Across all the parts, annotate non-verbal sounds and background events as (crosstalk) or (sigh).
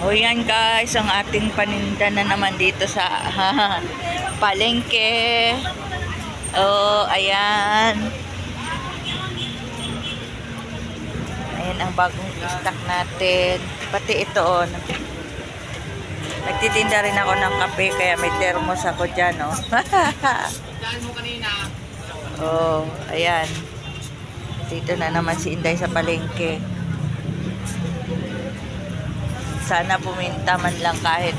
O yan guys, ang ating paninda na naman dito sa palengke. Oh, ayan. Ayan ang bagong stock natin. Pati ito oh. Nagtitinda rin ako ng kape kaya may thermos ako dyan oh. (laughs) oh, ayan. Dito na naman si Inday sa palengke. Sana puminta man lang kahit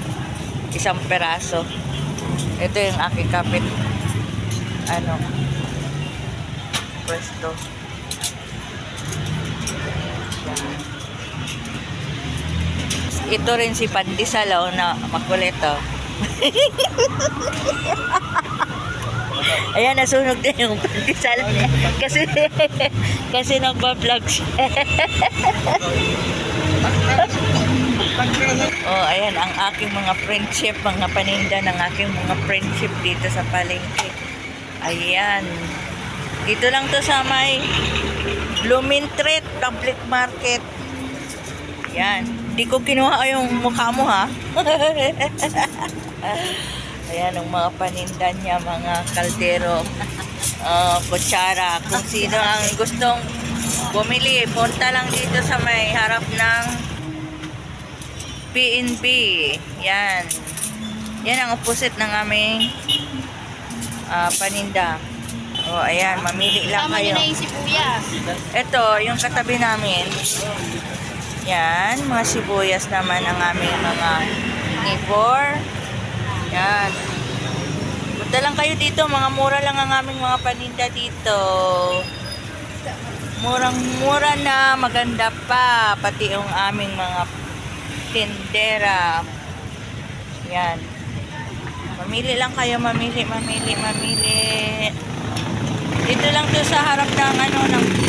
isang peraso. Ito yung aking kapit. Ano? Pwesto. Ito rin si Pandisalaw na makulit oh. (laughs) Ayan, nasunog na yung pandesal. Kasi, (laughs) kasi nagpa-vlog siya. (laughs) oh, ayan, ang aking mga friendship, mga paninda ng aking mga friendship dito sa palengke. Ayan. Dito lang to sa may Blooming Street Public Market. Yan. Di ko kinuha yung mukha mo ha. (laughs) Ayan ang mga paninda niya, mga kaldero, uh, kutsara. Kung sino ang gustong bumili, punta lang dito sa may harap ng PNB. Yan. Yan ang opposite ng aming ah, paninda. O, ayan, mamili lang Tama kayo. na yung sibuyas. Ito, yung katabi namin. Yan, mga sibuyas naman ang aming mga neighbor. Yan. Punta lang kayo dito, mga mura lang ang aming mga paninda dito. Murang-mura na, maganda pa. Pati yung aming mga tindera. Yan. Mamili lang kayo, mamili, mamili, mamili. Dito lang to sa harap ng ano, ng